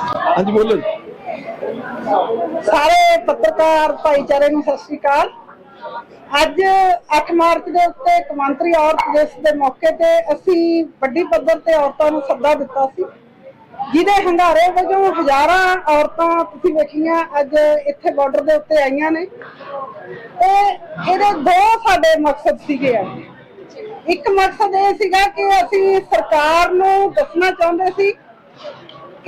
ਹਾਂਜੀ, ਬੋਲੋ ਸਾਰੇ ਪੱਤਰਕਾਰ ਭਾਈਚਾਰੇ ਨੂੰ ਸਤਿ ਸ੍ਰੀ ਅਕਾਲ। ਅੱਜ 8 ਮਾਰਚ ਦੇ ਉੱਤੇ ਕੌਮਾਂਤਰੀ ਔਰਤ ਦਿਵਸ ਦੇ ਮੌਕੇ ਤੇ ਅਸੀਂ ਵੱਡੀ ਪੱਧਰ ਤੇ ਔਰਤਾਂ ਨੂੰ ਸੱਦਾ ਦਿੱਤਾ ਸੀ। ਜਿਹਦੇ ਹੰਗਾਰੇ ਵਜੋਂ ਹਜ਼ਾਰਾਂ ਔਰਤਾਂ, ਤੁਸੀਂ ਵੇਖੀਆਂ, ਅੱਜ ਇੱਥੇ ਬਾਰਡਰ ਦੇ ਉੱਤੇ ਆਈਆਂ ਨੇ। ਤੇ ਇਹਦੇ ਦੋ ਸਾਡੇ ਮਕਸਦ ਸੀਗੇ ਅੱਜ। ਇੱਕ ਮਕਸਦ ਇਹ ਸੀਗਾ ਕਿ ਅਸੀਂ ਸਰਕਾਰ ਨੂੰ ਦੱਸਣਾ ਚਾਹੁੰਦੇ ਸੀ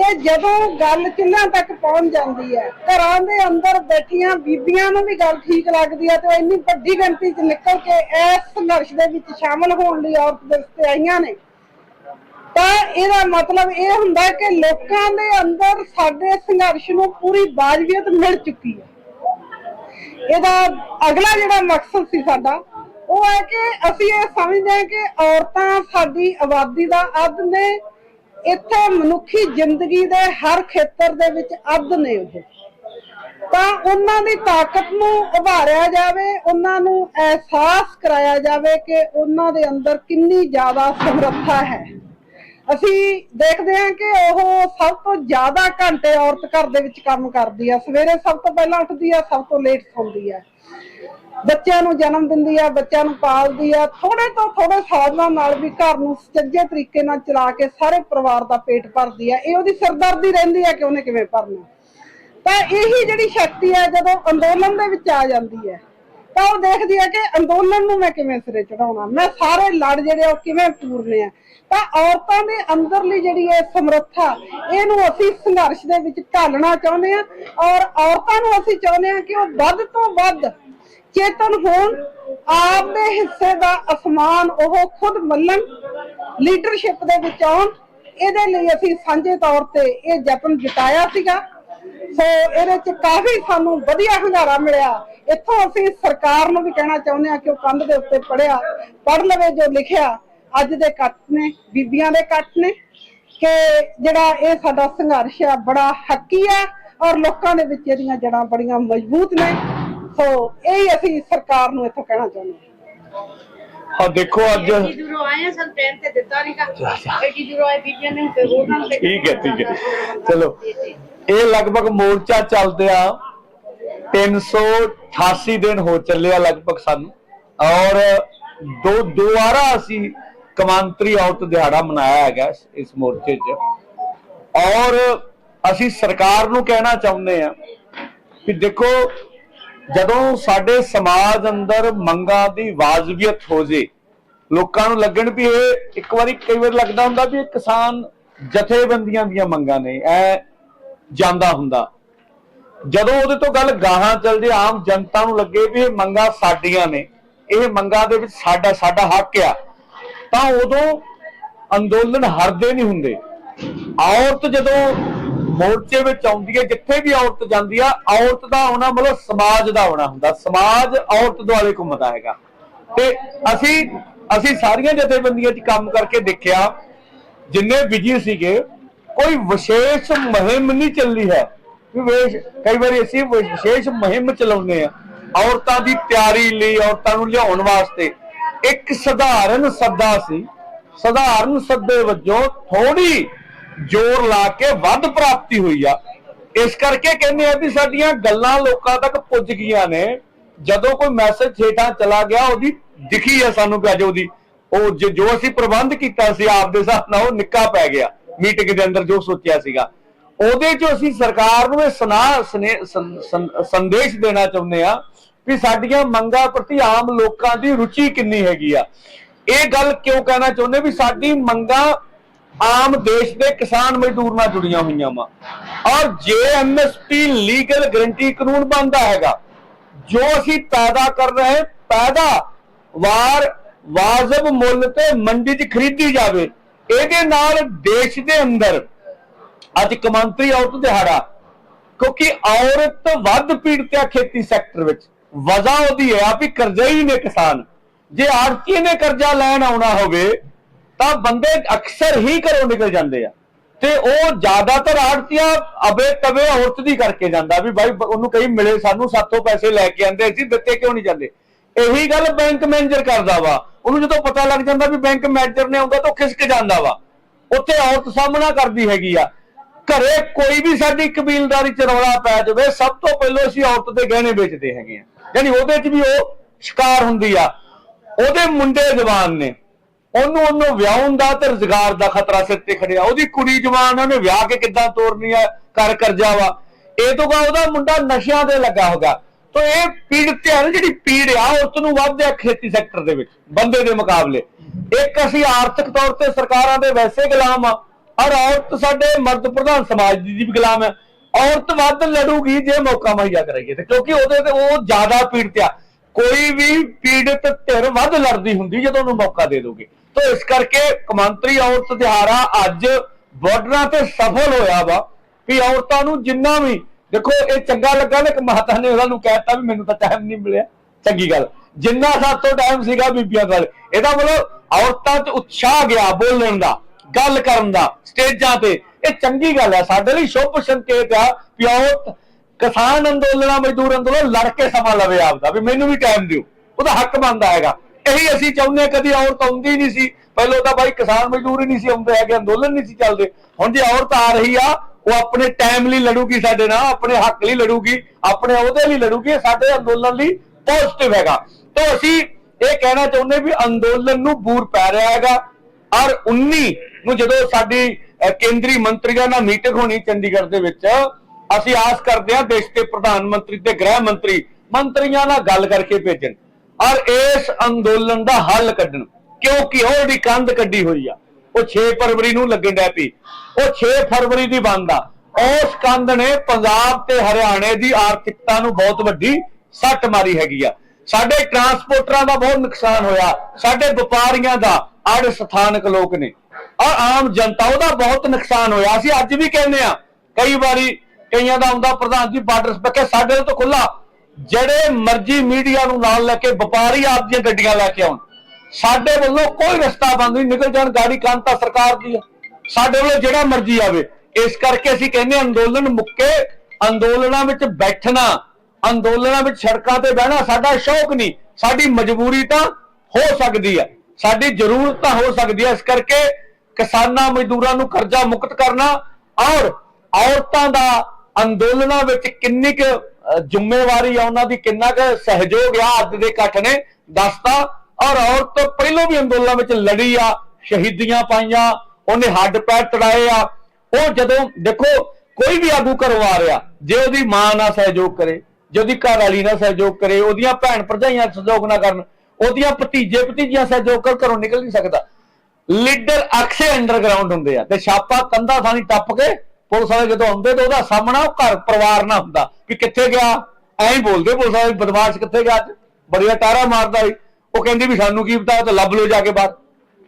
ਕਿ ਜਦੋਂ ਗੱਲ ਚੁੱਲ੍ਹਿਆਂ ਤੱਕ ਪਹੁੰਚ ਜਾਂਦੀ ਹੈ, ਘਰਾਂ ਦੇ ਅੰਦਰ ਬੈਠੀਆਂ ਬੀਬੀਆਂ ਨੂੰ ਵੀ ਗੱਲ ਠੀਕ ਲੱਗਦੀ ਹੈ ਤੇ ਇੰਨੀ ਵੱਡੀ ਗਿਣਤੀ 'ਚ ਨਿਕਲ ਕੇ ਇਸ ਸੰਘਰਸ਼ ਦੇ ਵਿੱਚ ਸ਼ਾਮਲ ਹੋਣ ਲਈ ਔਰਤ ਦਿਵਸ ਆਈਆਂ ਨੇ। ਤਾਂ ਇਹਦਾ ਮਤਲਬ ਇਹ ਹੁੰਦਾ ਕਿ ਲੋਕਾਂ ਦੇ ਅੰਦਰ ਸਾਡੇ ਸੰਘਰਸ਼ ਨੂੰ ਪੂਰੀ ਬਾਜਵੀਅਤ ਮਿਲ ਚੁੱਕੀ ਹੈ। ਇਹਦਾ ਅਗਲਾ ਜਿਹੜਾ ਮਕਸਦ ਸੀ ਸਾਡਾ, ਉਹ ਹੈ ਕਿ ਅਸੀਂ ਇਹ ਸਮਝਦੇ ਹਾਂ ਕਿ ਔਰਤਾਂ ਸਾਡੀ ਆਬਾਦੀ ਦਾ ਅੱਧ ਨੇ ਇੱਥੇ ਮਨੁੱਖੀ ਜ਼ਿੰਦਗੀ ਦੇ ਹਰ ਖੇਤਰ ਦੇ ਵਿੱਚ ਅੱਧ ਨੇ ਉਹ। ਤਾਂ ਉਹਨਾਂ ਦੀ ਤਾਕਤ ਨੂੰ ਉਭਾਰਿਆ ਜਾਵੇ, ਉਹਨਾਂ ਨੂੰ ਅਹਿਸਾਸ ਕਰਾਇਆ ਜਾਵੇ ਕਿ ਉਹਨਾਂ ਦੇ ਅੰਦਰ ਕਿੰਨੀ ਜ਼ਿਆਦਾ ਸਮਰੱਥਾ ਹੈ। ਅਸੀਂ ਦੇਖਦੇ ਹਾਂ ਕਿ ਉਹ ਸਭ ਤੋਂ ਜ਼ਿਆਦਾ ਘੰਟੇ ਔਰਤ ਘਰ ਦੇ ਵਿੱਚ ਕੰਮ ਕਰਦੀ ਆ। ਸਵੇਰੇ ਸਭ ਤੋਂ ਪਹਿਲਾਂ ਉੱਠਦੀ ਆ, ਸਭ ਤੋਂ ਲੇਟ ਸੌਂਦੀ ਆ। ਬੱਚਿਆਂ ਨੂੰ ਜਨਮ ਦਿੰਦੀ ਆ, ਬੱਚਿਆਂ ਨੂੰ ਪਾਲਦੀ ਆ ਥੋੜੇ ਤੋਂ ਥੋੜੇ ਸਾਧਨਾਂ ਨਾਲ ਵੀ ਘਰ ਨੂੰ ਸੁਚੱਜੇ ਤਰੀਕੇ ਨਾਲ ਚਲਾ ਕੇ ਸਾਰੇ ਪਰਿਵਾਰ ਦਾ ਪੇਟ ਭਰਦੀ ਆ। ਇਹ ਉਹਦੀ ਸਿਰਦਰਦੀ ਰਹਿੰਦੀ ਆ ਕਿ ਉਹਨੇ ਕਿਵੇਂ ਭਰਨਾ। ਤਾਂ ਇਹੀ ਜਿਹੜੀ ਸ਼ਕਤੀ ਹੈ ਜਦੋਂ ਅੰਦੋਲਨ ਦੇ ਵਿੱਚ ਆ ਜਾਂਦੀ ਹੈ ਤਾਂ ਉਹ ਦੇਖਦੀ ਹੈ ਕਿ ਅੰਦੋਲਨ ਨੂੰ ਮੈਂ ਕਿਵੇਂ ਸਿਰੇ ਚੜਾਉਣਾ ਮੈਂ ਸਾਰੇ ਲੜ ਜਿਹੜੇ ਉਹ ਕਿਵੇਂ ਪੂਰਨੇ ਆ। ਤਾਂ ਔਰਤਾਂ ਦੇ ਅੰਦਰਲੀ ਜਿਹੜੀ ਇਹ ਸਮਰੱਥਾ, ਇਹਨੂੰ ਅਸੀਂ ਸੰਘਰਸ਼ ਦੇ ਵਿੱਚ ਢਾਲਣਾ ਚਾਹੁੰਦੇ ਆ ਔਰ ਔਰਤਾਂ ਨੂੰ ਅਸੀਂ ਚਾਹੁੰਦੇ ਆ ਕਿ ਉਹ ਵੱਧ ਤੋਂ ਵੱਧ ਚੇਤਨ ਹੋਣ, ਆਪ ਦੇ ਹਿੱਸੇ ਦਾ ਅਸਮਾਨ ਉਹ ਖੁਦ ਮੱਲਣ ਲੀਡਰਸ਼ਿਪ ਦੇ ਵਿੱਚ ਆਉਣ। ਇਹਦੇ ਲਈ ਅਸੀਂ ਸਾਂਝੇ ਤੌਰ ਤੇ ਇਹ ਯਤਨ ਜਤਾਇਆ ਸੀਗਾ। ਸੋ ਇਹਦੇ ਚ ਕਾਫੀ ਸਾਨੂੰ ਵਧੀਆ ਹੰਗਾਰਾ ਮਿਲਿਆ। ਇੱਥੋਂ ਅਸੀਂ ਸਰਕਾਰ ਨੂੰ ਵੀ ਕਹਿਣਾ ਚਾਹੁੰਦੇ ਹਾਂ ਕਿ ਉਹ ਕੰਧ ਦੇ ਉੱਤੇ ਪੜਿਆ ਪੜ ਲਵੇ ਜੋ ਲਿਖਿਆ। ਅੱਜ ਦੇ ਕੱਟ ਨੇ, ਬੀਬੀਆਂ ਦੇ ਕੱਟ ਨੇ। ਕਿ ਜਿਹੜਾ ਇਹ ਸਾਡਾ ਸੰਘਰਸ਼ ਆ, ਬੜਾ ਹੱਕੀ ਆ ਔਰ ਲੋਕਾਂ ਦੇ ਵਿੱਚ ਇਹਦੀਆਂ ਜੜਾਂ ਬੜੀਆਂ ਮਜ਼ਬੂਤ ਨੇ। ਸੋ ਇਹ ਅਸੀਂ ਸਰਕਾਰ ਨੂੰ ਇੱਥੋਂ ਕਹਿਣਾ ਚਾਹੁੰਦੇ ਹਾਂ। ਆ ਦੇਖੋ ਅੱਜ ਦੂਰੋਂ ਆਏ ਆ ਸਾਨੂੰ ਟਾਈਮ ਤੇ ਦਿੱਤਾ ਨਹੀਂ ਕਾ ਐਡੀ ਦੂਰੋਂ ਆਏ ਬੀਬੀਆਂ ਨੇ ਤੇ ਉਹਨਾਂ ਨੂੰ ਠੀਕ ਹੈ ਠੀਕ ਹੈ। ਚਲੋ ਇਹ ਲਗਭਗ ਮੋਰਚਾ ਚੱਲਦਿਆ 388 ਦਿਨ ਹੋ ਚੱਲਿਆ ਲਗਭਗ ਸਾਨੂੰ। ਔਰ ਦੋ ਦੁਆਰਾ ਅਸੀਂ ਕਮਾਂਤਰੀ ਔਰਤ ਦਿਹਾੜਾ ਮਨਾਇਆ ਹੈਗਾ ਇਸ- ਇਸ ਮੋਰਚੇ 'ਚ। ਔਰ ਅਸੀਂ ਸਰਕਾਰ ਨੂੰ ਕਹਿਣਾ ਚਾਹੁੰਦੇ ਆ ਕਿ ਦੇਖੋ ਜਦੋਂ ਸਾਡੇ ਸਮਾਜ ਅੰਦਰ ਮੰਗਾਂ ਦੀ ਵਾਜਬੀਅਤ ਹੋ ਜੇ, ਲੋਕਾਂ ਨੂੰ ਲੱਗਣ ਵੀ ਇਹ ਇੱਕ ਵਾਰੀ ਕਈ ਵਾਰ ਲੱਗਦਾ ਹੁੰਦਾ ਵੀ ਇਹ ਕਿਸਾਨ ਜਥੇਬੰਦੀਆਂ ਦੀਆਂ ਮੰਗਾਂ ਨੇ, ਐ ਜਾਂਦਾ ਹੁੰਦਾ। ਜਦੋਂ ਉਹਦੇ ਤੋਂ ਗੱਲ ਗਾਹਾਂ ਚੱਲ ਜੇ ਆਮ ਜਨਤਾ ਨੂੰ ਲੱਗੇ ਵੀ ਇਹ ਮੰਗਾਂ ਸਾਡੀਆਂ ਨੇ, ਇਹ ਮੰਗਾਂ ਦੇ ਵਿੱਚ ਸਾਡਾ ਸਾਡਾ ਹੱਕ ਆ, ਤਾਂ ਉਦੋਂ ਅੰਦੋਲਨ ਹਰਦੇ ਨਹੀਂ ਹੁੰਦੇ। ਔਰਤ ਜਦੋਂ ਮੋਰਚੇ ਵਿੱਚ ਆਉਂਦੀ ਹੈ, ਜਿੱਥੇ ਵੀ ਔਰਤ ਜਾਂਦੀ ਆ, ਔਰਤ ਦਾ ਆਉਣਾ ਮਤਲਬ ਸਮਾਜ ਦਾ ਆਉਣਾ ਹੁੰਦਾ, ਸਮਾਜ ਔਰਤ ਦੁਆਲੇ ਘੁੰਮਦਾ ਹੈਗਾ। ਤੇ ਅਸੀਂ ਅਸੀਂ ਸਾਰੀਆਂ ਜਥੇਬੰਦੀਆਂ 'ਚ ਕੰਮ ਕਰਕੇ ਦੇਖਿਆ, ਜਿੰਨੇ ਬਿਜ਼ੀ ਸੀਗੇ, ਕੋਈ ਵਿਸ਼ੇਸ਼ ਮੁਹਿੰਮ ਨਹੀਂ ਚੱਲੀ ਹੈ। ਵੀ ਕਈ ਵਾਰੀ ਅਸੀਂ ਵਿਸ਼ੇਸ਼ ਮੁਹਿੰਮ ਚਲਾਉਂਦੇ ਆ ਔਰਤਾਂ ਦੀ ਤਿਆਰੀ ਲਈ, ਔਰਤਾਂ ਨੂੰ ਲਿਆਉਣ ਵਾਸਤੇ। ਇੱਕ ਸਧਾਰਨ ਸੱਦਾ ਸੀ, ਸਧਾਰਨ ਸੱਦੇ ਵਜੋਂ ਥੋੜੀ ਜ਼ੋਰ ਲਾ ਕੇ ਵੱਧ ਪ੍ਰਾਪਤੀ ਹੋਈ ਆ। ਇਸ ਕਰਕੇ ਕਹਿੰਦੇ ਆ ਵੀ ਸਾਡੀਆਂ ਗੱਲਾਂ ਲੋਕਾਂ ਤੱਕ ਪੁੱਜ ਗਈਆਂ ਨੇ। ਜਦੋਂ ਕੋਈ ਮੈਸੇਜ ਛੇਟਾਂ ਚਲਾ ਗਿਆ, ਉਹਦੀ ਦਿਖੀ ਆ ਸਾਨੂੰ ਅੱਜ ਉਹਦੀ। ਉਹ ਜੋ ਅਸੀਂ ਪ੍ਰਬੰਧ ਕੀਤਾ ਸੀ ਆਪ ਦੇ ਹਿਸਾਬ ਨਾਲ ਉਹ ਨਿੱਕਾ ਪੈ ਗਿਆ। ਮੀਟਿੰਗ ਦੇ ਅੰਦਰ ਜੋ ਸੋਚਿਆ ਸੀਗਾ। ਉਹਦੇ ਚ ਅਸੀਂ ਸਰਕਾਰ ਨੂੰ ਇਹ ਸੁਨਾਹ ਸੰਦੇਸ਼ ਦੇਣਾ ਚਾਹੁੰਦੇ ਆ ਵੀ ਸਾਡੀਆਂ ਮੰਗਾਂ ਪ੍ਰਤੀ ਆਮ ਲੋਕਾਂ ਦੀ ਰੁਚੀ ਕਿੰਨੀ ਹੈਗੀ ਆ। ਇਹ ਗੱਲ ਕਿਉਂ ਕਹਿਣਾ ਚਾਹੁੰਦੇ ਵੀ ਸਾਡੀ ਮੰਗਾਂ ਆਮ ਦੇਸ਼ ਦੇ ਕਿਸਾਨ ਮਜ਼ਦੂਰ ਨਾਲ ਜੁੜੀਆਂ ਹੋਈਆਂ ਵਾ। ਔਰ ਜੇ ਐਮਐਸਪੀ ਲੀਗਲ ਗਰੰਟੀ ਕਾਨੂੰਨ ਬਣਦਾ ਹੈਗਾ, ਜੋ ਅਸੀਂ ਪੈਦਾ ਕਰ ਰਹੇ ਪੈਦਾ ਵਾਰ ਵਾਜਬ ਮੁੱਲ ਤੇ ਮੰਡੀ 'ਚ ਖਰੀਦੀ ਜਾਵੇ, ਇਹਦੇ ਨਾਲ ਦੇਸ਼ ਦੇ ਅੰਦਰ ਅੱਜ ਕਮੰਤਰੀ ਔਰਤ ਦਿਹਾੜਾ, ਕਿਉਂਕਿ ਔਰਤ ਵੱਧ ਪੀੜਤ ਹੈ ਖੇਤੀ ਸੈਕਟਰ ਵਿੱਚ। ਵਜ੍ਹਾ ਉਹਦੀ ਹੈ ਵੀ ਹੀ ਨੇ ਕਿਸਾਨ। ਜੇ ਆੜਤੀ ਨੇ ਕਰਜ਼ਾ ਲੈਣ ਆਉਣਾ ਹੋਵੇ ਤਾਂ ਬੰਦੇ ਅਕਸਰ ਹੀ ਘਰੋਂ ਨਿਕਲ ਜਾਂਦੇ ਆ। ਤੇ ਉਹ ਜ਼ਿਆਦਾਤਰ ਆੜਤੀਆਂ ਅਬੇ ਤਵੇ ਔਰਤ ਦੀ ਕਰਕੇ ਜਾਂਦਾ ਵੀ ਭਾਈ ਉਹਨੂੰ ਕਈ ਮਿਲੇ, ਸਾਨੂੰ ਸਾਥੋਂ ਪੈਸੇ ਲੈ ਕੇ ਆਂਦੇ, ਅਸੀਂ ਦਿੱਤੇ ਕਿਉਂ ਨਹੀਂ ਜਾਂਦੇ? ਇਹੀ ਗੱਲ ਬੈਂਕ ਮੈਨੇਜਰ ਕਰਦਾ ਵਾ। ਉਹਨੂੰ ਜਦੋਂ ਪਤਾ ਲੱਗ ਜਾਂਦਾ ਵੀ ਬੈਂਕ ਮੈਨੇਜਰ ਨੇ ਆਉਂਦਾ ਤਾਂ ਉਹ ਖਿਸਕ ਜਾਂਦਾ ਵਾ। ਉੱਥੇ ਔਰਤ ਸਾਹਮਣਾ ਕਰਦੀ ਹੈਗੀ ਆ। ਘਰੇ ਕੋਈ ਵੀ ਸਾਡੀ ਕਬੀਲਦਾਰੀ ਚ ਰੌਲਾ ਪੈ ਜਾਵੇ, ਸਭ ਤੋਂ ਪਹਿਲਾਂ ਅਸੀਂ ਔਰਤ ਦੇ ਗਹਿਣੇ ਵੇਚਦੇ ਹੈਗੇ ਆ। ਯਾਨੀ ਉਹਦੇ ਚ ਵੀ ਉਹ ਸ਼ਿਕਾਰ ਹੁੰਦੀ ਆ। ਉਹਦੇ ਮੁੰਡੇ ਜਵਾਨ ਨੇ। ਉਹਨੂੰ ਉਹਨੂੰ ਵਿਆਹਣ ਦਾ ਤੇ ਰੁਜ਼ਗਾਰ ਦਾ ਖਤਰਾ ਸਿਰ ਤੇ ਖੜਿਆ। ਉਹਦੀ ਕੁੜੀ ਜਵਾਨ ਉਹਨੇ ਵਿਆਹ ਕੇ ਕਿੱਦਾਂ ਤੋਰਨੀ ਆ ਕਰ ਕਰਜਾ ਵਾ। ਇਹ ਤੋਂ ਬਾਅਦ ਉਹਦਾ ਮੁੰਡਾ ਨਸ਼ਿਆਂ ਦੇ ਲੱਗਾ ਹੋਗਾ। ਤਾਂ ਇਹ ਪੀੜਤ ਹੈ ਨਾ, ਜਿਹੜੀ ਪੀੜ ਆ ਔਰਤ ਨੂੰ ਵੱਧ ਖੇਤੀ ਸੈਕਟਰ ਦੇ ਵਿੱਚ, ਬੰਦੇ ਦੇ ਮੁਕਾਬਲੇ। ਇੱਕ ਅਸੀਂ ਆਰਥਿਕ ਤੌਰ ਤੇ ਸਰਕਾਰਾਂ ਦੇ ਵੈਸੇ ਗੁਲਾਮ ਆ ਔਰ ਔਰਤ ਸਾਡੇ ਮਰਦ ਪ੍ਰਧਾਨ ਸਮਾਜ ਦੀ ਵੀ ਗੁਲਾਮ ਹੈ ਔਰਤ ਵੱਧ ਲੜੂਗੀ ਜੇ ਮੌਕਾ ਮੁਹੱਈਆ ਕਰਾਈਏ ਤੇ, ਕਿਉਂਕਿ ਉਹਦੇ ਤੇ ਉਹ ਜ਼ਿਆਦਾ ਪੀੜਤ ਆ। ਕੋਈ ਵੀ ਪੀੜਤ ਧਿਰ ਵੱਧ ਲੜਦੀ ਹੁੰਦੀ ਜਦੋਂ ਉਹਨੂੰ ਮੌਕਾ ਦੇ ਦੋਗੇ। ਤਾਂ ਇਸ ਕਰਕੇ ਕਮਾਂਤਰੀ ਔਰਤ ਦਿਹਾੜਾ ਅੱਜ ਬਾਰਡਰਾਂ ਤੇ ਸਫਲ ਹੋਇਆ ਵਾ ਵੀ ਔਰਤਾਂ ਨੂੰ ਜਿੰਨਾ ਵੀ, ਦੇਖੋ ਇਹ ਚੰਗਾ ਲੱਗਾ ਨਾ ਕਿ ਮਾਤਾ ਨੇ ਉਹਨਾਂ ਨੂੰ ਕਹਿਤਾ ਵੀ ਮੈਨੂੰ ਤਾਂ ਟਾਈਮ ਨਹੀਂ ਮਿਲਿਆ। ਚੰਗੀ ਗੱਲ। ਜਿੰਨਾ ਸਾਤੋਂ ਟਾਈਮ ਸੀਗਾ ਬੀਬੀਆਂ ਕੋਲ, ਇਹਦਾ ਮਤਲਬ ਔਰਤਾਂ 'ਚ ਉਤਸ਼ਾਹ ਗਿਆ ਬੋਲਣ ਦਾ, ਗੱਲ ਕਰਨ ਦਾ, ਸਟੇਜਾਂ ਤੇ। ਇਹ ਚੰਗੀ ਗੱਲ ਹੈ ਸਾਡੇ ਲਈ ਸ਼ੁਭ ਸੰਕੇਤ ਆ ਵੀ ਔਰਤ ਕਿਸਾਨ ਅੰਦੋਲਨਾਂ, ਮਜ਼ਦੂਰ ਅੰਦੋਲਨ ਲੜ ਕੇ ਸਮਾਂ ਲਵੇ ਆਪਦਾ, ਵੀ ਮੈਨੂੰ ਵੀ ਟਾਈਮ ਦਿਓ। ਉਹਦਾ ਹੱਕ ਬਣਦਾ ਹੈਗਾ। ਇਹੀ ਅਸੀਂ ਚਾਹੁੰਦੇ ਹਾਂ, ਕਦੀ ਔਰਤ ਆਉਂਦੀ ਨਹੀਂ ਸੀ। ਪਹਿਲਾਂ ਤਾਂ ਬਾਈ ਕਿਸਾਨ ਮਜ਼ਦੂਰ ਹੀ ਨਹੀਂ ਸੀ ਆਉਂਦੇ ਹੈਗੇ, ਅੰਦੋਲਨ ਨਹੀਂ ਸੀ ਚੱਲਦੇ। ਹੁਣ ਜੇ ਔਰਤ ਆ ਰਹੀ ਆ, ਉਹ ਆਪਣੇ ਟਾਈਮ ਲਈ ਲੜੂਗੀ ਸਾਡੇ ਨਾਲ, ਆਪਣੇ ਹੱਕ ਲਈ ਲੜੂਗੀ, ਆਪਣੇ ਉਹਦੇ ਲਈ ਲੜੂਗੀ ਸਾਡੇ ਅੰਦੋਲਨ ਲਈ ਪੋਜ਼ਿਟਿਵ ਹੈਗਾ। ਤਾਂ ਅਸੀਂ ਇਹ ਕਹਿਣਾ ਚਾਹੁੰਦੇ ਵੀ ਅੰਦੋਲਨ ਨੂੰ ਬੂਰ ਪੈ ਰਿਹਾ ਹੈਗਾ। ਔਰ 19 ਨੂੰ ਜਦੋਂ ਸਾਡੀ ਕੇਂਦਰੀ ਮੰਤਰੀਆਂ ਨਾਲ ਮੀਟਿੰਗ ਹੋਣੀ ਚੰਡੀਗੜ੍ਹ ਦੇ ਵਿੱਚ, ਅਸੀਂ ਆਸ ਕਰਦੇ ਹਾਂ ਦੇਸ਼ ਦੇ ਪ੍ਰਧਾਨ ਮੰਤਰੀ ਤੇ ਗ੍ਰਹਿ ਮੰਤਰੀ ਮੰਤਰੀਆਂ ਨਾਲ ਗੱਲ ਕਰਕੇ ਭੇਜਣ। ਔਰ ਇਸ ਅੰਦੋਲਨ ਦਾ ਹੱਲ ਕੱਢਣ। ਕਿਉਂਕਿ ਉਹ ਜਿਹੜੀ ਕੰਧ ਕੱਢੀ ਹੋਈ ਆ। ਉਹ 6 ਫਰਵਰੀ ਨੂੰ ਲੱਗਣ ਡੈ ਪਈ। ਉਹ 6 ਫਰਵਰੀ ਦੀ ਬੰਦ ਆ। ਉਸ ਕੰਧ ਨੇ ਪੰਜਾਬ ਤੇ ਹਰਿਆਣੇ ਦੀ ਆਰਥਿਕਤਾ ਨੂੰ ਬਹੁਤ ਵੱਡੀ ਸੱਟ ਮਾਰੀ ਹੈਗੀ ਆ। ਸਾਡੇ ਟਰਾਂਸਪੋਰਟਰਾਂ ਦਾ ਬਹੁਤ ਨੁਕਸਾਨ ਹੋਇਆ। ਸਾਡੇ ਵਪਾਰੀਆਂ ਦਾ ਅੜ ਸਥਾਨਕ ਲੋਕ ਨੇ। ਔਰ ਆਮ ਜਨਤਾ, ਉਹਦਾ ਬਹੁਤ ਨੁਕਸਾਨ ਹੋਇਆ। ਅਸੀਂ ਅੱਜ ਵੀ ਕਹਿੰਦੇ ਆ, ਕਈ ਵਾਰੀ ਕਈਆਂ ਦਾ ਆਉਂਦਾ ਪ੍ਰਧਾਨ ਜੀ ਬਾਰਡਰ ਸਪੈਕੇ ਸਾਡੇ ਤੋਂ ਖੁੱਲਾ ਜਿਹੜੇ ਮਰਜ਼ੀ ਮੀਡੀਆ ਨੂੰ ਨਾਲ ਲੈ ਕੇ ਵਪਾਰੀ ਆਪ ਦੀਆਂ ਗੱਡੀਆਂ ਲੈ ਕੇ ਆਉਣ। ਸਾਡੇ ਵੱਲੋਂ ਕੋਈ ਰਸਤਾ ਬੰਦ ਨਹੀਂ, ਨਿਕਲ ਜਾਣ ਗਾੜੀ ਕਾਂਤਾ ਸਰਕਾਰ ਦੀ ਆ। ਸਾਡੇ ਵੱਲੋਂ ਜਿਹੜਾ ਮਰਜ਼ੀ ਆਵੇ, ਇਸ ਕਰਕੇ ਅਸੀਂ ਕਹਿੰਦੇ ਅੰਦੋਲਨ ਮੁੱਕੇ, ਅੰਦੋਲਨਾਂ ਵਿੱਚ ਬੈਠਣਾ, ਅੰਦੋਲਨਾਂ ਵਿੱਚ ਸੜਕਾਂ ਤੇ ਬਹਿਣਾ ਸਾਡਾ ਸ਼ੌਕ ਨਹੀਂ। ਸਾਡੀ ਮਜਬੂਰੀ ਤਾਂ ਹੋ ਸਕਦੀ ਹੈ ਸਾਡੀ ਜ਼ਰੂਰਤ ਤਾਂ ਹੋ ਸਕਦੀ ਹੈ ਇਸ ਕਰਕੇ ਕਿਸਾਨਾਂ ਮਜ਼ਦੂਰਾਂ ਨੂੰ ਕਰਜ਼ਾ ਮੁਕਤ ਕਰਨਾ ਔਰ ਔਰਤਾਂ ਦਾ ਅੰਦੋਲਨਾਂ ਵਿੱਚ ਕਿੰਨੀ ਕੁ ਜ਼ਿੰਮੇਵਾਰੀ ਆ ਉਹਨਾਂ ਦੀ, ਕਿੰਨਾ ਕੁ ਸਹਿਯੋਗ ਆ ਅੱਜ ਦੇ ਇਕੱਠ ਨੇ ਦੱਸਤਾ ਔਰ ਔਰਤ ਪਹਿਲੋਂ ਵੀ ਅੰਦੋਲਨ ਵਿੱਚ ਲੜੀ ਆ, ਸ਼ਹੀਦੀਆਂ ਪਾਈਆਂ, ਉਹਨੇ ਹੱਡ ਪੈਰ ਤੜਾਏ ਆ। ਉਹ ਜਦੋਂ, ਦੇਖੋ, ਕੋਈ ਵੀ ਆਗੂ ਘਰੋਂ ਆ ਰਿਹਾ, ਜੇ ਉਹਦੀ ਮਾਂ ਨਾਲ ਸਹਿਯੋਗ ਕਰੇ, ਜੇ ਉਹਦੀ ਘਰ ਵਾਲੀ ਨਾਲ ਸਹਿਯੋਗ ਕਰੇ, ਉਹਦੀਆਂ ਭੈਣ ਭਰਜਾਈਆਂ ਸਹਿਯੋਗ ਨਾ ਕਰਨ, ਉਹਦੀਆਂ ਭਤੀਜੇ ਭਤੀਜੀਆਂ ਸਹਿਯੋਗ ਕਰ, ਘਰੋਂ ਨਿਕਲ ਨਹੀਂ ਸਕਦਾ। ਲੀਡਰ ਅਕਸੇ ਅੰਡਰਗਰਾਉਂਡ ਹੁੰਦੇ ਆ ਤੇ ਛਾਪਾ ਕੰਧਾ ਥਾਣੀ ਟੱਪ ਕੇ ਪੁਲਿਸ ਵਾਲੇ ਜਦੋਂ ਆਉਂਦੇ ਤੇ ਉਹਦਾ ਸਾਹਮਣਾ ਉਹ ਘਰ ਪਰਿਵਾਰ ਨਾਲ ਹੁੰਦਾ ਕਿ ਕਿੱਥੇ ਗਿਆ? ਐਂ ਬੋਲਦੇ ਪੁਲਿਸ ਵਾਲੇ, ਬਦਮਾਸ਼ ਕਿੱਥੇ ਗਿਆ ਅੱਜ? ਬੜੀਆ ਟਾਰਾ ਮਾਰਦਾ ਸੀ। ਉਹ ਕਹਿੰਦੀ ਵੀ ਸਾਨੂੰ ਕੀ ਪਤਾ, ਉਹ ਤਾਂ ਲੱਭ ਲੋ ਜਾ ਕੇ ਬਾਹਰ।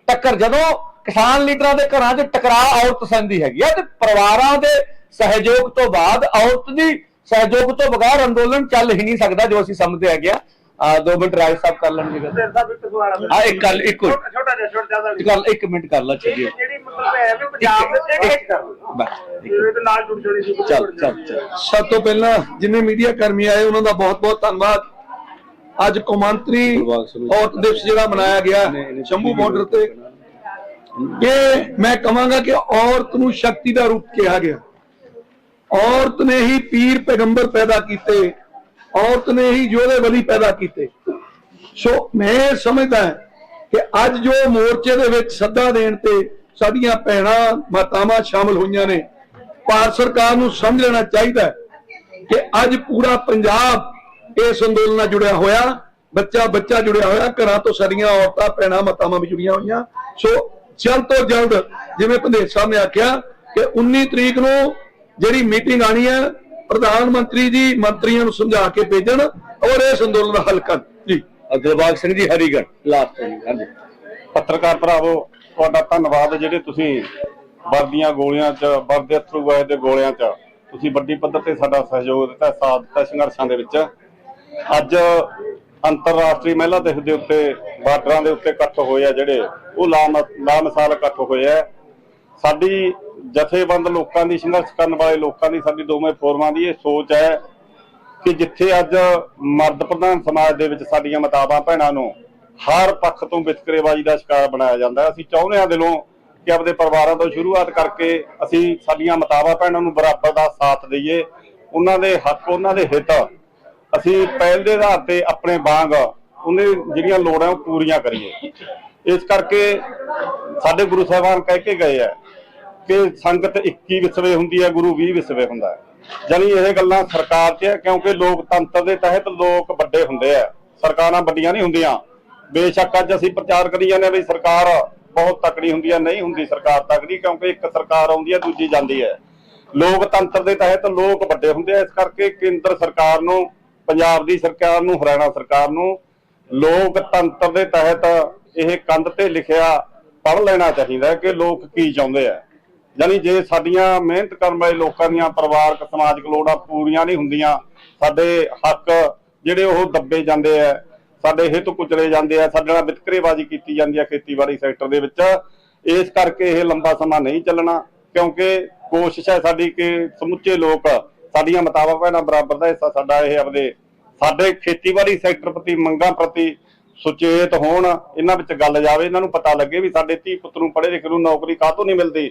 ਟੱਕਰ ਜਦੋਂ ਕਿਸਾਨ ਲੀਡਰਾਂ ਦੇ ਘਰਾਂ 'ਚ ਟਕਰਾਅ ਔਰਤ ਸੰਦੀ ਹੈਗੀ ਆ ਤੇ ਪਰਿਵਾਰਾਂ ਦੇ ਸਹਿਯੋਗ ਤੋਂ ਬਾਅਦ ਔਰਤ ਦੀ ਸਹਿਯੋਗ ਤੋਂ ਬਗੈਰ ਅੰਦੋਲਨ ਚੱਲ ਹੀ ਨਹੀਂ ਸਕਦਾ ਜੋ ਅਸੀਂ ਸਮਝਦੇ ਹੈਗੇ ਆ। ਆ, ਦੋ ਮਿੰਟ ਰਾਜ ਸਾਹਿਬ ਕਰ ਲੈਣਗੇ ਗੱਲ। ਸਿਰ ਸਾਹਿਬ ਇੱਕ ਸਵਾਲ ਆ ਇੱਕ ਗੱਲ ਇੱਕ ਮਿੰਟ ਛੋਟਾ ਜਿਹਾ ਛੋਟਾ ਜ਼ਿਆਦਾ ਇੱਕ ਗੱਲ ਇੱਕ ਮਿੰਟ ਕਰ ਲੈ ਚੱਲੀਏ ਜਿਹੜੀ ਮਤਲਬ ਹੈ ਵੀ ਪੰਜਾਬ ਦੇ ਇੱਕ ਇੱਕ ਕਰ। ਲਓ ਬਸ ਜਿਵੇਂ ਤੇ ਨਾਲ ਜੁੜ ਜਣੀ ਸੀ ਚੱਲ ਚੱਲ ਚੱਲ। ਸਭ ਤੋਂ ਪਹਿਲਾਂ ਜਿੰਨੇ ਮੀਡੀਆ ਕਰਮੀ ਆਏ ਉਹਨਾਂ ਦਾ ਬਹੁਤ-ਬਹੁਤ ਧੰਨਵਾਦ। ਅੱਜ ਕੌਮਾਂਤਰੀ ਔਰਤ ਦਿਵਸ ਜਿਹੜਾ ਮਨਾਇਆ ਗਿਆ ਸ਼ੰਭੂ ਬਾਰਡਰ ਤੇ। ਇਹ ਮੈਂ ਕਹਾਂਗਾ ਕਿ ਔਰਤ ਨੂੰ ਸ਼ਕਤੀ ਦਾ ਰੂਪ ਕਿਹਾ ਗਿਆ। ਔਰਤ ਨੇ ਹੀ ਪੀਰ ਪੈਗੰਬਰ ਪੈਦਾ ਕੀਤੇ। ਔਰਤ ਨੇ ਹੀ ਯੋਧੇ ਵਲੀ ਪੈਦਾ ਕੀਤੇ। ਸੋ ਮੈਂ ਸਮਝਦਾ ਕਿ ਅੱਜ ਜੋ ਮੋਰਚੇ ਦੇ ਵਿੱਚ ਸੱਦਾ ਦੇਣ ਤੇ ਸਾਡੀਆਂ ਭੈਣਾਂ, ਮਾਤਾਵਾਂ ਸ਼ਾਮਲ ਹੋਈਆਂ ਨੇ, ਭਾਰਤ ਸਰਕਾਰ ਨੂੰ ਸਮਝ ਲੈਣਾ ਚਾਹੀਦਾ ਕਿ ਅੱਜ ਪੂਰਾ ਪੰਜਾਬ ਇਸ ਅੰਦੋਲਨ ਨਾਲ ਜੁੜਿਆ ਹੋਇਆ, ਬੱਚਾ ਬੱਚਾ ਜੁੜਿਆ ਹੋਇਆ, ਘਰਾਂ ਤੋਂ ਸਾਡੀਆਂ ਔਰਤਾਂ, ਭੈਣਾਂ, ਮਾਤਾਵਾਂ ਵੀ ਜੁੜੀਆਂ ਹੋਈਆਂ। ਸੋ ਜਲਦ ਤੋਂ ਜਲਦ ਜਿਵੇਂ ਭੰਦੇਰ ਸਾਹਿਬ ਨੇ ਆਖਿਆ ਕਿ 19 ਤਰੀਕ ਨੂੰ ਜਿਹੜੀ ਮੀਟਿੰਗ ਆਣੀ ਹੈ ਪ੍ਰਧਾਨ ਮੰਤਰੀ ਜੀ ਮੰਤਰੀਆਂ ਨੂੰ ਸਮਝਾ ਕੇ ਭੇਜਣ ਔਰ ਇਸ ਅੰਦੋਲਨ ਦਾ ਹੱਲ ਕਰਨ। ਜੀ। ਦਿਲਬਾਗ ਸਿੰਘ ਜੀ ਹਰੀਗੜ੍ਹ ਲਾਸਟ ਹਾਂਜੀ। ਪੱਤਰਕਾਰ ਭਰਾਵੋ ਤੁਹਾਡਾ ਧੰਨਵਾਦ ਜਿਹੜੇ ਤੁਸੀਂ ਵਰਦੀਆਂ ਗੋਲੀਆਂ 'ਚ ਵਰਦੇ ਅਥਰੂ ਗਏ ਦੇ ਗੋਲਿਆਂ 'ਚ ਤੁਸੀਂ ਵੱਡੀ ਪੱਧਰ ਤੇ ਸਾਡਾ ਸਹਿਯੋਗ ਦਿੱਤਾ ਸਾਥ ਦਿੱਤਾ ਸੰਘਰਸ਼ਾਂ ਦੇ ਵਿੱਚ। ਅੱਜ ਅੰਤਰਰਾਸ਼ਟਰੀ ਮਹਿਲਾ ਦਿਵਸ ਦੇ ਉੱਤੇ ਬਾਰਡਰਾਂ ਦੇ ਉੱਤੇ ਇਕੱਠ ਹੋਏ ਆ ਜਿਹੜੇ ਉਹ ਲਾਮ ਲਾਮਿਸਾਲ ਇਕੱਠ ਹੋਏ ਆ। ਸਾਡੀ ਜਥੇਬੰਦ ਲੋਕਾਂ ਦੀ ਸੰਘਰਸ਼ ਕਰਨ ਵਾਲੇ ਲੋਕਾਂ ਦੀ ਸਾਡੀ ਦੋਵੇਂ ਫੋਰਮਾਂ ਦੀ ਇਹ ਸੋਚ ਹੈ ਕਿ ਜਿੱਥੇ ਅੱਜ ਮਰਦ ਪ੍ਰਧਾਨ ਸਮਾਜ ਦੇ ਵਿੱਚ ਸਾਡੀਆਂ ਮਾਤਾਵਾਂ ਭੈਣਾਂ ਨੂੰ ਹਰ ਪੱਖ ਤੋਂ ਵਿਤਕਰੇਬਾਜ਼ੀ ਦਾ ਸ਼ਿਕਾਰ ਬਣਾਇਆ ਜਾਂਦਾ ਅਸੀਂ ਚਾਹੁੰਦੇ ਹਾਂ ਦਿਲੋਂ ਕਿ ਆਪਦੇ ਪਰਿਵਾਰਾਂ ਤੋਂ ਸ਼ੁਰੂਆਤ ਕਰਕੇ ਅਸੀਂ ਸਾਡੀਆਂ ਮਤਾਵਾ ਭੈਣਾਂ ਨੂੰ ਬਰਾਬਰ ਦਾ ਸਾਥ ਦਈਏ। ਉਹਨਾਂ ਦੇ ਹੱਕ, ਉਹਨਾਂ ਦੇ ਹਿੱਤ ਅਸੀਂ ਪਹਿਲ ਦੇ ਆਧਾਰ ਤੇ ਆਪਣੇ ਵਾਂਗ ਉਹਨੇ ਜਿਹੜੀਆਂ ਲੋੜਾਂ ਉਹ ਪੂਰੀਆਂ ਕਰੀਏ। ਇਸ ਕਰਕੇ ਸਾਡੇ ਗੁਰੂ ਸਾਹਿਬਾਨ ਕਹਿ ਕੇ ਗਏ ਆ ਕਿ ਸੰਗਤ 21 ਵਿਸਵੇ ਹੁੰਦੀ ਹੈ, ਗੁਰੂ 20 ਵਿਸਵੇ ਹੁੰਦਾ ਹੈ। ਜਾਨੀ ਇਹ ਗੱਲਾਂ ਸਰਕਾਰ 'ਚ ਹੈ, ਕਿਉਂਕਿ ਲੋਕਤੰਤਰ ਦੇ ਤਹਿਤ ਲੋਕ ਵੱਡੇ ਹੁੰਦੇ ਆ। ਸਰਕਾਰਾਂ ਵੱਡੀਆਂ ਨਹੀਂ ਹੁੰਦੀਆਂ। ਬੇਸ਼ੱਕ ਅੱਜ ਅਸੀਂ ਪ੍ਰਚਾਰ ਕਰੀ ਜਾਂਦੇ ਹਾਂ ਵੀ ਸਰਕਾਰ ਬਹੁਤ ਤਕੜੀ ਹੁੰਦੀ ਹੈ, ਨਹੀਂ ਹੁੰਦੀ ਸਰਕਾਰ ਤਕੜੀ, ਕਿਉਂਕਿ ਇੱਕ ਸਰਕਾਰ ਆਉਂਦੀ ਹੈ, ਦੂਜੀ ਜਾਂਦੀ ਹੈ। ਲੋਕਤੰਤਰ ਦੇ ਤਹਿਤ ਲੋਕ ਵੱਡੇ ਹੁੰਦੇ ਆ, ਇਸ ਕਰਕੇ ਕੇਂਦਰ ਸਰਕਾਰ ਨੂੰ, ਪੰਜਾਬ ਦੀ ਸਰਕਾਰ ਨੂੰ, ਹਰਿਆਣਾ ਸਰਕਾਰ ਨੂੰ ਲੋਕਤੰਤਰ ਦੇ ਤਹਿਤ ਇਹ ਕੰਧ ਤੇ ਲਿਖਿਆ ਪੜ੍ਹ ਲੈਣਾ ਚਾਹੀਦਾ ਕਿ ਲੋਕ ਕੀ ਚਾਹੁੰਦੇ ਆ। ਯਾਨੀ ਜੇ ਸਾਡੀਆਂ ਮਿਹਨਤ ਕਰਨ ਵਾਲੇ ਲੋਕਾਂ ਦੀਆਂ ਪਰਿਵਾਰਕ, ਸਮਾਜਿਕ ਲੋੜਾਂ ਪੂਰੀਆਂ ਨਹੀਂ ਹੁੰਦੀਆਂ, ਸਾਡੇ ਹੱਕ ਜਿਹੜੇ ਉਹ ਦੱਬੇ ਜਾਂਦੇ ਆ, ਸਾਡੇ ਹਿੱਤ ਕੁਚਲੇ ਜਾਂਦੇ ਆ, ਸਾਡੇ ਨਾਲ ਵਿਤਕਰੇਬਾਜ਼ੀ ਕੀਤੀ ਜਾਂਦੀ ਆ ਖੇਤੀਬਾੜੀ ਸੈਕਟਰ ਦੇ ਵਿੱਚ, ਇਸ ਕਰਕੇ ਇਹ ਲੰਬਾ ਸਮਾਂ ਨਹੀਂ ਚੱਲਣਾ, ਕਿਉਂਕਿ ਕੋਸ਼ਿਸ਼ ਹੈ ਸਾਡੀ ਕਿ ਸਮੁੱਚੇ ਲੋਕ ਸਾਡੀਆਂ ਮਤਾਵਾ ਭੈਣਾਂ ਬਰਾਬਰ ਦਾ ਹਿੱਸਾ ਸਾਡਾ ਇਹ ਆਪਦੇ, ਸਾਡੇ ਖੇਤੀਬਾੜੀ ਸੈਕਟਰ ਪ੍ਰਤੀ, ਮੰਗਾਂ ਪ੍ਰਤੀ ਸੁਚੇਤ ਹੋਣ, ਇਹਨਾਂ ਵਿੱਚ ਗੱਲ ਜਾਵੇ, ਇਹਨਾਂ ਨੂੰ ਪਤਾ ਲੱਗੇ ਵੀ ਸਾਡੇ ਧੀ ਪੁੱਤ ਨੂੰ ਪੜ੍ਹੇ ਲਿਖੇ ਨੂੰ ਨੌਕਰੀ ਕਾਹਤੋਂ ਨਹੀਂ ਮਿਲਦੀ।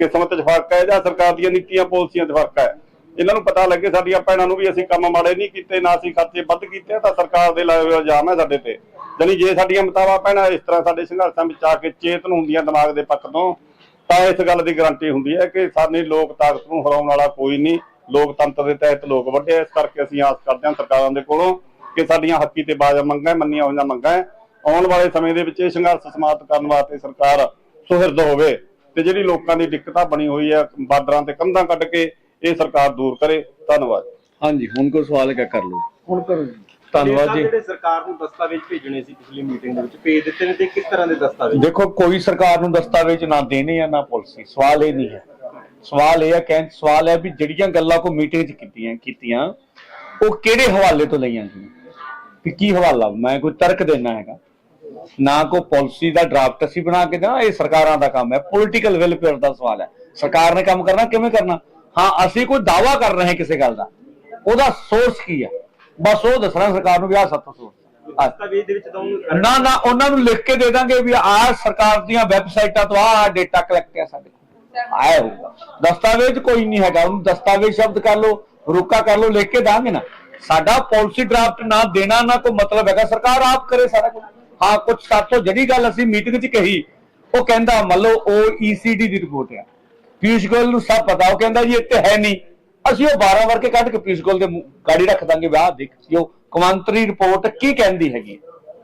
ਕਿਸਮਤ 'ਚ ਫ਼ਰਕ ਹੈ ਜਾਂ ਸਰਕਾਰ ਦੀਆਂ ਨੀਤੀਆਂ, ਪਾਲਿਸੀਆਂ 'ਚ ਫ਼ਰਕ ਹੈ? ਇਹਨਾਂ ਨੂੰ ਪਤਾ ਲੱਗੇ ਸਾਡੀਆਂ ਭੈਣਾਂ ਨੂੰ ਵੀ ਅਸੀਂ ਕੰਮ ਮਾੜੇ ਨਹੀਂ ਕੀਤੇ, ਨਾ ਅਸੀਂ ਖਰਚੇ ਵੱਧ ਕੀਤੇ, ਤਾਂ ਸਰਕਾਰ ਦੇ ਲਾਏ ਹੋਏ ਇਲਜ਼ਾਮ ਹੈ ਸਾਡੇ ਤੇ। ਜਾਣੀ ਜੇ ਸਾਡੀਆਂ ਮਤਾਵਾ ਭੈਣਾਂ ਇਸ ਤਰ੍ਹਾਂ ਸਾਡੇ ਸੰਘਰਸ਼ਾਂ ਵਿੱਚ ਆ ਕੇ ਚੇਤਨ ਹੁੰਦੀਆਂ ਦਿਮਾਗ ਦੇ ਪੱਖ ਤੋਂ, ਤਾਂ ਇਸ ਗੱਲ ਦੀ ਗਾਰੰਟੀ ਹੁੰਦੀ ਹੈ ਕਿ ਸਾਡੀ ਲੋਕ ਤਾਕਤ ਨੂੰ ਹਰਾਉਣ ਵਾਲਾ ਕੋਈ ਨਹੀਂ। ਲੋਕਤੰਤਰ ਦੇ ਤਹਿਤ ਲੋਕ ਵੱਡੇ ਇਸ ਕਰਕੇ ਅਸੀਂ ਆਸ ਕਰਦੇ ਹਾਂ ਸਰਕਾਰਾਂ ਦੇ ਕੋਲੋਂ ਕਿ ਸਾਡੀਆਂ ਹੱਕੀ ਤੇ ਬਾਜ ਮੰਗਾਂ ਮੰਨੀਆਂ ਹੋਈਆਂ ਮੰਗਾਂ ਆਉਣ ਵਾਲੇ ਸਮੇਂ ਦੇ ਵਿੱਚ ਇਹ ਸੰਘਰਸ਼ ਸਮਾਪਤ ਕਰਨ ਵਾਸਤੇ ਸਰਕਾਰ ਸੁਹਿਰਦ ਹੋਵੇ। ਤੇ ਜਿਹੜੀ ਲੋਕਾਂ ਦੀ ਦਿੱਕਤਾਂ ਬਣੀ ਹੋਈ ਹੈ ਬਾਰਡਰਾਂ ਤੇ ਕੰਧਾਂ ਕੱਢ ਕੇ ਇਹ ਸਰਕਾਰ ਦੂਰ ਕਰੇ ਧੰਨਵਾਦ। ਹਾਂਜੀ ਹੁਣ ਕੋਈ ਸਵਾਲ ਕਿਆ ਕਰ ਲਓ। ਹੁਣ ਕਰੋ ਧੰਨਵਾਦ ਜੀ। ਜਿਹੜੇ ਸਰਕਾਰ ਨੂੰ ਦਸਤਾਵੇਜ਼ ਭੇਜਣੇ ਸੀ ਪਿਛਲੀ ਮੀਟਿੰਗ ਦੇ ਵਿੱਚ ਭੇਜ ਦਿੱਤੇ ਨੇ ਤੇ ਕਿਸ ਤਰ੍ਹਾਂ ਦੇ ਦਸਤਾਵੇਜ਼? ਦੇਖੋ ਕੋਈ ਸਰਕਾਰ ਨੂੰ ਦਸਤਾਵੇਜ਼ ਨਾ ਦੇਣੇ ਆ ਨਾ ਪਾਲਿਸੀ। ਸਵਾਲ ਇਹ ਨਹੀਂ ਹੈ। ਸਵਾਲ ਇਹ ਹੈ ਕਿ ਸਵਾਲ ਹੈ ਵੀ ਜਿਹੜੀਆਂ ਗੱਲਾਂ ਕੋ ਮੀਟਿੰਗ 'ਚ ਕੀਤੀਆਂ ਕੀਤੀਆਂ ਉਹ ਕਿਹੜੇ ਹਵਾਲੇ ਤੋਂ ਲਈਆਂ ਸੀ ਵੀ ਕੀ ਹਵਾਲਾ? ਮੈਂ ਕੋਈ ਤਰਕ ਦੇਣਾ ਹੈਗਾ। ਨਾ ਕੋ ਪਾਲਿਸੀ ਦਾ ਡਰਾਫਟ ਅਸੀਂ ਬਣਾ ਕੇ ਦੇਣਾ ਇਹ ਸਰਕਾਰਾਂ ਦਾ ਕੰਮ ਹੈ। ਪੋਲਿਟੀਕਲ ਵੈਲਫੇਅਰ ਦਾ ਸਵਾਲ ਹੈ। ਸਰਕਾਰ ਨੇ ਕੰਮ ਕਰਨਾ ਕਿਵੇਂ ਕਰਨਾ? ਹਾਂ ਅਸੀਂ ਕੋਈ ਦਾਵਾ ਕਰ ਰਹੇ ਹਾਂ ਕਿਸੇ ਗੱਲ ਦਾ। ਉਹਦਾ ਸੋਰਸ ਕੀ ਹੈ? ਬਸ ਉਹ ਦੱਸਣਾ ਸਰਕਾਰ ਨੂੰ ਵੀ ਆਹ ਸੱਤ ਸੋਰਸ ਦਸਤਾਵੇਜ਼ ਦੇ ਵਿੱਚ ਤਾਂ ਉਹਨੂੰ ਨਾ ਨਾ ਉਹਨਾਂ ਨੂੰ ਲਿਖ ਕੇ ਦੇ ਦਾਂਗੇ ਵੀ ਆਹ ਸਰਕਾਰ ਦੀਆਂ ਵੈਬਸਾਈਟਾਂ ਤੋਂ ਆਹ ਡੇਟਾ ਕਲੈਕਟ ਹੈ ਸਾਡੇ ਕੋਲ। ਆਇਆ ਹੋਊਗਾ। ਦਸਤਾਵੇਜ਼ ਕੋਈ ਨਹੀਂ ਹੈਗਾ। ਉਹਨੂੰ ਦਸਤਾਵੇਜ਼ ਸ਼ਬਦ ਕਰ ਲਓ ਰੁਕਾ ਕਰ ਲਓ ਲਿਖ ਕੇ ਦਾਂਗੇ ਨਾ। ਸਾਡਾ ਪਾਲਿਸੀ ਡਰਾਫਟ ਨਾ ਦੇਣਾ ਨਾ ਕੋਈ ਮਤਲਬ ਹੈਗਾ। ਸਰਕਾਰ ਆਪ ਕਰੇ ਸਾਰਾ ਕੁਝ ਹਾਂ ਕੁਝ ਸਾਥੋਂ ਜਿਹੜੀ ਗੱਲ ਅਸੀਂ ਮੀਟਿੰਗ 'ਚ ਕਹੀ, ਉਹ ਕਹਿੰਦਾ, ਮੰਨ ਲਓ ਉਹ ਈਸੀਡੀ ਦੀ ਰਿਪੋਰਟ ਆ। ਪੀਯੂਸ਼ ਗੋਇਲ ਨੂੰ ਸਭ ਪਤਾ, ਉਹ ਕਹਿੰਦਾ ਜੀ, ਇੱਥੇ ਹੈ ਨਹੀਂ। ਅਸੀਂ ਉਹ 12 ਵਰਕੇ ਕੱਢ ਕੇ ਪੀਯੂਸ਼ ਗੋਇਲ ਦੇ ਗਾੜੀ ਰੱਖ ਦਾਂਗੇ। ਵਿਆਹ ਆਹ ਦੇਖ ਕੌਮਾਂਤਰੀ ਰਿਪੋਰਟ ਕੀ ਕਹਿੰਦੀ ਹੈਗੀ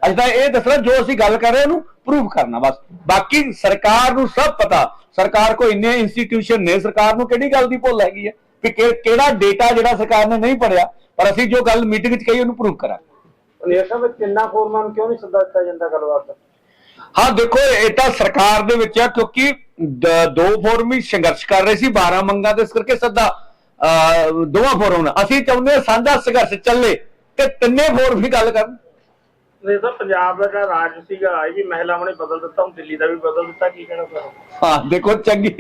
ਅੱਜ ਤਾਂ ਇਹ ਦੱਸਣਾ, ਜੋ ਅਸੀਂ ਗੱਲ ਕਰ ਰਹੇ ਉਹਨੂੰ ਪ੍ਰੂਵ ਕਰਨਾ ਬਸ। ਬਾਕੀ ਸਰਕਾਰ ਨੂੰ ਸਭ ਪਤਾ, ਸਰਕਾਰ ਕੋ ਇੰਨੇ ਇੰਸਟੀਟਿਊਸ਼ਨ ਨੇ, ਸਰਕਾਰ ਨੂੰ ਕਿਹੜੀ ਗੱਲ ਦੀ ਭੁੱਲ ਹੈਗੀ ਹੈ? ਕਿ ਕਿ- ਕਿਹੜਾ ਡੇਟਾ ਜਿਹੜਾ ਸਰਕਾਰ ਨੇ ਨਹੀਂ ਪੜਿਆ ਪਰ ਅਸੀਂ ਜੋ ਗੱਲ ਮੀਟਿੰਗ 'ਚ ਕਹੀ, ਉਹਨੂੰ ਪ੍ਰੂਵ ਕਰਾਂਗੇ। ਅਨੇਰ ਸਾਹਿਬ ਕਿੰਨਾ ਫੋਰਮਾਂ ਨੂੰ ਕਿਉਂ ਨਹੀਂ ਸੱਦਾ ਦਿੱਤਾ ਜਾਂਦਾ ਗੱਲਬਾਤ? ਦਾ ਹਾਂ ਦੇਖੋ ਇਹ ਤਾਂ ਸਰਕਾਰ ਦੇ ਵਿੱਚ ਆ ਕਿਉਂਕਿ ਦ- ਦੋ ਫੋਰਮ ਹੀ ਸੰਘਰਸ਼ ਕਰ ਰਹੇ ਸੀ 12 ਮੰਗਾਂ ਦੇ ਇਸ ਕਰਕੇ ਸੱਦਾ ਅਹ, ਦੋਵਾਂ ਫੋਰਮ ਨਾਲ ਅਸੀਂ ਚਾਹੁੰਦੇ ਹਾਂ ਸਾਂਝਾ ਸੰਘਰਸ਼ ਚੱਲੇ ਤੇ ਤਿੰਨੇ ਫੋਰਮ ਹੀ ਗੱਲ ਕਰਨ। ਨਹੀਂ ਤਾਂ ਪੰਜਾਬ ਦਾ ਜਿਹੜਾ ਰਾਜ ਸੀਗਾ ਇਹ ਵੀ ਮਹਿਲਾਵਾਂ ਨੇ ਬਦਲ ਦਿੱਤਾ ਹੁਣ ਦਿੱਲੀ ਦਾ ਵੀ ਬਦਲ ਦਿੱਤਾ ਕੀ ਕਹਿਣਾ ਹਾਂ ਦੇਖੋ ਚੰਗੀ।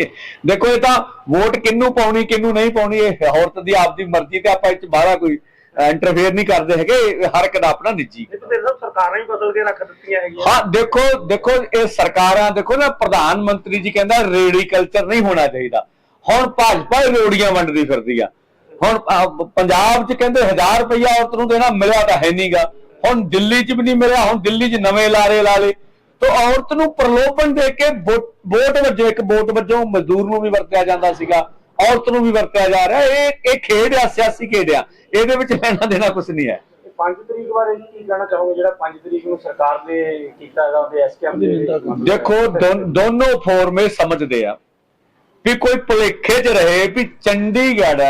ਦੇਖੋ ਇਹ ਤਾਂ ਵੋਟ ਕਿੰਨੂੰ ਪਾਉਣੀ ਕਿੰਨੂੰ ਨਹੀਂ ਪਾਉਣੀ ਇਹ ਔਰਤ ਦੀ ਆਪਦੀ ਮਰਜ਼ੀ ਤੇ ਆਪਾਂ ਇਹ ਚ ਬਾਹਲਾ ਕੋਈ ਇੰਟਰਫੇਅਰ ਨਹੀਂ ਕਰਦੇ ਹੈਗੇ ਹਰ ਇੱਕ ਦਾ ਆਪਣਾ ਨਿੱਜੀ। ਇਹ ਤਾਂ ਸਾਹਿਬ ਸਰਕਾਰਾਂ ਹੀ ਬਦਲ ਕੇ ਰੱਖ ਦਿੱਤੀਆਂ ਹੈਗੀਆਂ। ਹਾਂ ਦੇਖੋ ਦੇਖੋ ਇਹ ਸਰਕਾਰਾਂ ਦੇਖੋ ਨਾ ਪ੍ਰਧਾਨ ਮੰਤਰੀ ਜੀ ਕਹਿੰਦਾ ਰੇੜੀ ਕਲਚਰ ਨਹੀਂ ਹੋਣਾ ਚਾਹੀਦਾ। ਹੁਣ ਭਾਜਪਾ ਹੀ ਰੋੜੀਆਂ ਵੰਡਦੀ ਫਿਰਦੀ ਆ। ਹੁਣ ਪੰਜਾਬ 'ਚ ਕਹਿੰਦੇ 1000 ਰੁਪਇਆ ਔਰਤ ਨੂੰ ਦੇਣਾ ਮਿਲਿਆ ਤਾਂ ਹੈ ਨਹੀਂਗਾ ਹੁਣ ਦਿੱਲੀ 'ਚ ਵੀ ਨਹੀਂ ਮਿਲਿਆ ਹੁਣ ਦਿੱਲੀ 'ਚ ਨਵੇਂ ਲਾਰੇ ਲਾ ਲੇ ਤੋ ਔਰਤ ਨੂੰ ਪ੍ਰਲੋਭਨ ਦੇ ਕੇ ਵੋਟ ਵਜੋਂ ਇੱਕ ਵੋਟ ਵਜੋਂ ਮਜ਼ਦੂਰ ਨੂੰ ਵੀ ਵਰਤਿਆ ਜਾਂਦਾ ਸੀਗਾ। ਔਰਤ ਨੂੰ ਵੀ ਵਰਤਿਆ ਜਾ ਰਿਹਾ ਇਹ ਇਹ ਖੇਡ ਆ ਸਿਆਸੀ ਖੇਡ ਆ ਇਹਦੇ ਵਿੱਚ ਲੈਣਾ ਦੇਣਾ ਕੁਝ ਨਹੀਂ ਹੈ। 5 ਤਰੀਕ ਬਾਰੇ ਕੀ ਕਹਿਣਾ ਚਾਹੋਗੇ ਜਿਹੜਾ 5 ਤਰੀਕ ਨੂੰ ਸਰਕਾਰ ਨੇ ਕੀਤਾ ਹੈਗਾ ਉਹਦੇ ਐਸਕੇਐਮ ਦੇ ਦੇਖੋ ਦੋਨ- ਦੋਨੋਂ ਫੋਰਮੇ ਸਮਝਦੇ ਆ ਵੀ ਕੋਈ ਭੁਲੇਖੇ 'ਚ ਰਹੇ ਵੀ ਚੰਡੀਗੜ੍ਹ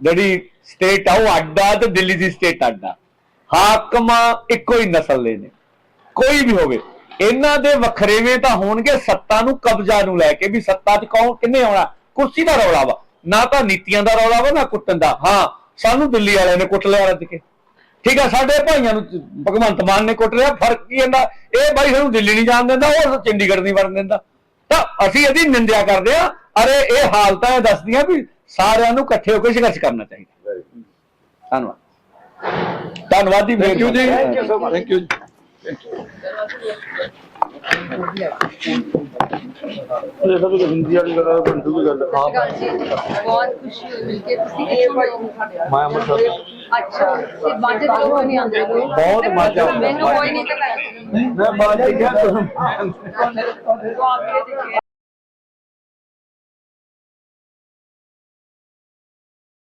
ਜਿਹੜੀ ਸਟੇਟ ਆ ਉਹ ਅੱਡਾ ਤੇ ਦਿੱਲੀ ਦੀ ਸਟੇਟ ਅੱਡਾ। ਹਾਕਮ ਇੱਕੋ ਹੀ ਨਸਲ ਦੇ ਨੇ। ਕੋਈ ਵੀ ਹੋਵੇ ਇਹਨਾਂ ਦੇ ਵੱਖਰੇਵੇਂ ਤਾਂ ਹੋਣਗੇ ਸੱਤਾ ਨੂੰ ਕਬਜ਼ਾ ਨੂੰ ਲੈ ਕੇ ਵੀ ਸੱਤਾ 'ਚ ਕੌਣ ਕਿੰਨੇ ਆਉਣਾ? ਕੁਰਸੀ ਦਾ ਰੌਲਾ ਵਾ ਨਾ ਤਾਂ ਨੀਤੀਆਂ ਦਾ ਰੌਲਾ ਵਾ ਨਾ ਕੁੱਟਣ ਦਾ। ਹਾਂ ਸਾਨੂੰ ਦਿੱਲੀ ਵਾਲਿਆਂ ਨੇ ਕੁੱਟ ਲਿਆ ਰੱਜ ਕੇ। ਠੀਕ ਆ ਸਾਡੇ ਭਾਈਆਂ ਨੂੰ ਭਗਵੰਤ ਮਾਨ ਨੇ ਕੁੱਟ ਲਿਆ ਫ਼ਰਕ ਕੀ ਇਹਨਾਂ ਇਹ ਬਾਈ ਸਾਨੂੰ ਦਿੱਲੀ ਨਹੀਂ ਜਾਣ ਦਿੰਦਾ ਉਹ ਚੰਡੀਗੜ੍ਹ ਨਹੀਂ ਵੜਨ ਦਿੰਦਾ। ਤਾਂ ਅਸੀਂ ਇਹਦੀ ਨਿੰਦਿਆ ਕਰਦੇ ਆ ਅਰੇ ਇਹ ਹਾਲਤਾਂ ਇਹ ਦੱਸਦੀਆਂ ਵੀ ਸਾਰਿਆਂ ਨੂੰ ਇਕੱਠੇ ਹੋ ਕੇ ਸੰਘਰਸ਼ ਕਰਨਾ ਚਾਹੀਦਾ। ਧੰਨਵਾਦ। ਧੰਨਵਾਦ ji thank you ji. Thank you ji. ਇਹ ਤਾਂ ਕੋਈ ਹਿੰਦੀ ਵਾਲੀ ਗੱਲ ਆ ਬੰਦੂ ਦੀ ਗੱਲ ਆ ਗੱਲ ਜੀ ਬਹੁਤ ਖੁਸ਼ੀ ਹੋਈ ਮਿਲ ਕੇ ਤੁਸੀਂ ਕਿੱਥੋਂ ਹੋ ਮੈਂ ਅੰਮ੍ਰਿਤਸਰ ਤੋਂ। ਅੱਛਾ ਤੇ ਬਾਂਝੇ ਤੋਂ ਕੋਈ ਨਹੀਂ ਆਉਂਦੇ ਕੋਈ ਬਹੁਤ ਮਾਝਾ ਹੁੰਦਾ। ਮੈਨੂੰ ਕੋਈ ਨਹੀਂ ਤਾਂ ਮੈਂ ਬਾਅਦ ਦੇਖਿਆ ਤੁਹਾਨੂੰ। ਤੁਹਾਨੂੰ ਆਪੇ ਦੇਖਿਆ